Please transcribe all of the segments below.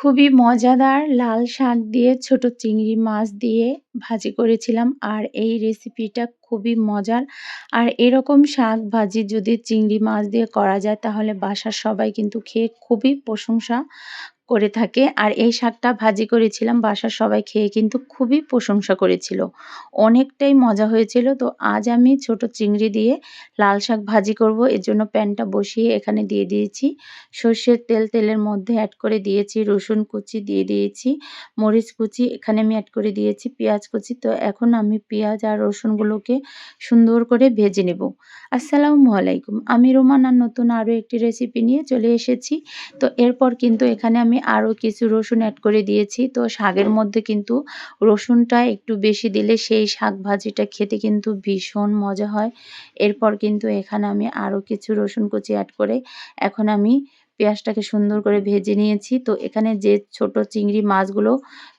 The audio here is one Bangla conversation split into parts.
খুবই মজাদার লাল শাক দিয়ে ছোট চিংড়ি মাছ দিয়ে ভাজি করেছিলাম আর এই রেসিপিটা খুবই মজার। আর এরকম শাক ভাজি যদি চিংড়ি মাছ দিয়ে করা যায় তাহলে বাসার সবাই কিন্তু খেয়ে খুবই প্রশংসা করে থাকে। আর এই শাকটা ভাজি করেছিলাম, বাসার সবাই খেয়ে কিন্তু খুবই প্রশংসা করেছিল। অনেকটাই মজা হয়েছিল। তো আজ আমি ছোট চিংড়ি দিয়ে লাল শাক ভাজি করব। এর জন্য প্যানটা বসিয়ে এখানে দিয়ে দিয়েছি। সর্ষের তেল, তেলের মধ্যে অ্যাড করে দিয়েছি রসুন কুচি দিয়ে দিয়েছি, মরিচ কুচি, এখানে আমি অ্যাড করে দিয়েছি পেঁয়াজ কুচি। তো এখন আমি পেঁয়াজ আর রসুনগুলোকে সুন্দর করে ভেজে নেব। আসসালামু আলাইকুম। আমি রোমানার নতুন আরও একটি রেসিপি নিয়ে চলে এসেছি। তো এরপর কিন্তু এখানে আমি আরও কিছু রসুন অ্যাড করে দিয়েছি। তো শাকের মধ্যে কিন্তু রসুনটা একটু বেশি দিলে সেই শাক ভাজিটা খেতে কিন্তু ভীষণ মজা হয়। এরপর কিন্তু এখানে আমি আরও কিছু রসুন কুচি অ্যাড করে এখন আমি পেঁয়াজটাকে সুন্দর করে ভেজে নিয়েছি। তো এখানে যে ছোট চিংড়ি মাছগুলো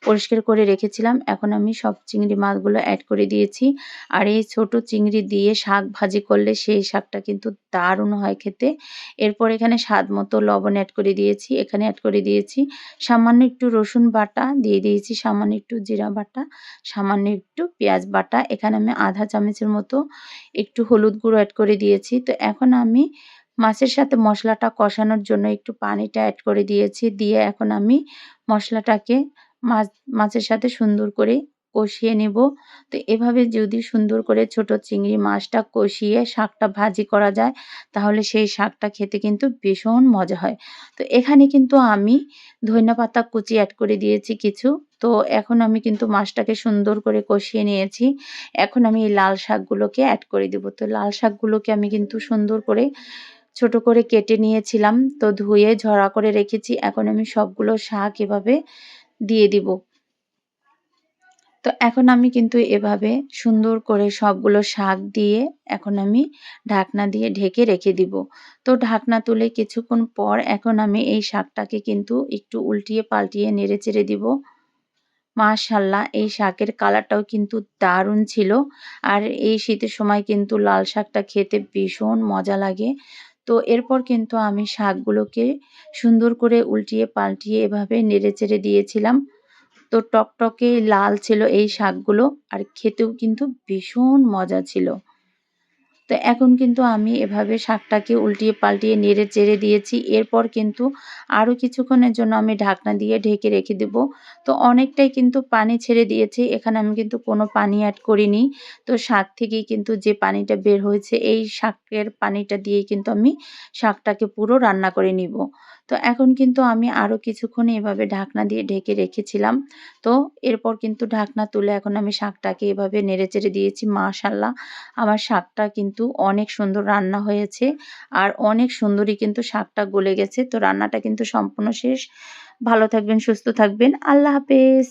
পরিষ্কার করে রেখেছিলাম, এখন আমি সব চিংড়ি মাছগুলো অ্যাড করে দিয়েছি। আর এই ছোট চিংড়ি দিয়ে শাক ভাজি করলে সেই শাকটা কিন্তু দারুণ হয় খেতে। এরপর এখানে স্বাদ মতো লবণ অ্যাড করে দিয়েছি। এখানে অ্যাড করে দিয়েছি সামান্য একটু রসুন বাটা, দিয়ে দিয়েছি সামান্য একটু জিরা বাটা, সামান্য একটু পেঁয়াজ বাটা। এখানে আমি আধা চামচের মতো একটু হলুদ গুঁড়ো অ্যাড করে দিয়েছি। তো এখন আমি মাছের সাথে মশলাটা কষানোর জন্য একটু পানিটা অ্যাড করে দিয়েছি। দিয়ে এখন আমি মশলাটাকে মাছ, মাছের সাথে সুন্দর করে কষিয়ে নেব। তো এভাবে যদি সুন্দর করে ছোট চিংড়ি মাছটা কষিয়ে শাকটা ভাজি করা যায়, তাহলে সেই শাকটা খেতে কিন্তু ভীষণ মজা হয়। তো এখানে কিন্তু আমি ধনিয়া পাতা কুচি অ্যাড করে দিয়েছি কিছু। তো এখন আমি কিন্তু মাছটাকে সুন্দর করে কষিয়ে নিয়েছি। এখন আমি এই লাল শাকগুলোকে অ্যাড করে দেবো। তো লাল শাকগুলোকে আমি কিন্তু সুন্দর করে ছোট করে কেটে নিয়েছিলাম, তো ধুয়ে ঝরা করে রেখেছি। এখন আমি সবগুলো শাক এভাবে দিয়ে দিব। তো এখন আমি কিন্তু এভাবে সুন্দর করে সবগুলো শাক দিয়ে এখন আমি ঢাকনা দিয়ে ঢেকে রেখে দিব। তো ঢাকনা তুলে কিছুক্ষণ পর এখন আমি এই শাকটাকে কিন্তু একটু উল্টিয়ে পাল্টিয়ে নেড়ে চেড়ে দিব। মাশাল্লাহ এই শাকের কালারটাও কিন্তু দারুণ ছিল। আর এই শীতের সময় কিন্তু লাল শাকটা খেতে ভীষণ মজা লাগে। তো এরপর কিন্তু আমি শাকগুলোকে সুন্দর করে উল্টিয়ে পাল্টিয়ে এভাবে নেড়ে চেড়ে দিয়েছিলাম। তো টকটকে লাল ছিল এই শাকগুলো আর খেতেও কিন্তু ভীষণ মজা ছিল। তো এখন কিন্তু আমি এভাবে শাকটাকে উল্টিয়ে পাল্টিয়ে নেড়ে চেড়ে দিয়েছি। এরপর কিন্তু আরও কিছুক্ষণের জন্য আমি ঢাকনা দিয়ে ঢেকে রেখে দেব। তো অনেকটাই কিন্তু পানি ছেড়ে দিয়েছি। এখানে আমি কিন্তু কোনো পানি অ্যাড করিনি। তো শাক থেকেই কিন্তু যে পানিটা বের হয়েছে, এই শাকের পানিটা দিয়ে কিন্তু আমি শাকটাকে পুরো রান্না করে নিব। তো এখন কিন্তু আমি আরও কিছুক্ষণ এভাবে ঢাকনা দিয়ে ঢেকে রেখেছিলাম। তো এরপর কিন্তু ঢাকনা তুলে এখন আমি শাকটাকে এভাবে নেড়ে চেড়ে দিয়েছি মাশাল্লাহ আমার শাকটা কিন্তু অনেক সুন্দর রান্না হয়েছে আর অনেক সুন্দরই কিন্তু শাকটা গলে গেছে। তো রান্নাটা কিন্তু সম্পূর্ণ শেষ। ভালো থাকবেন, সুস্থ থাকবেন। আল্লাহ হাফেজ।